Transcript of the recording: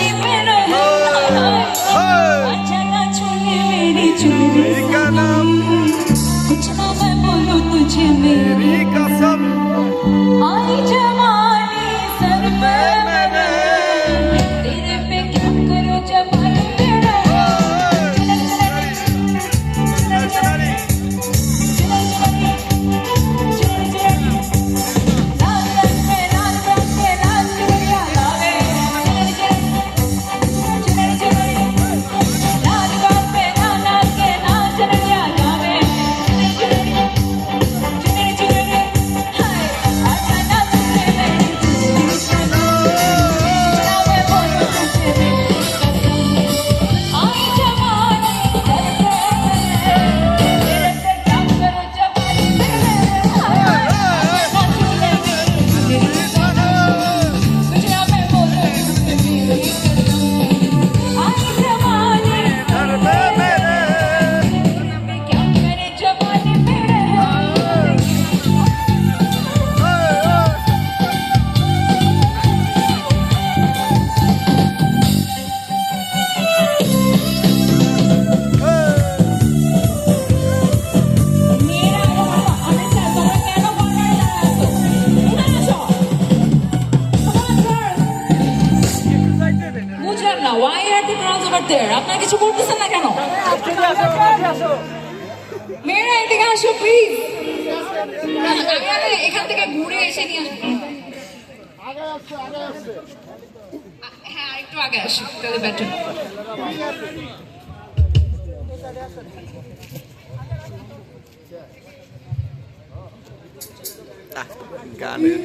जवानी मेरा अचानक छूने मेरी चूड़ी का नाम कुछ ना मैं बोलूं तुझे मेरी मेरी girls over কিছু বলতেছেন না কেন? মেয়েরা এদিকে আসো প্লিজ এখান থেকে ঘুরে এসে নিয়ে আসব হ্যাঁ আগে আসো গানের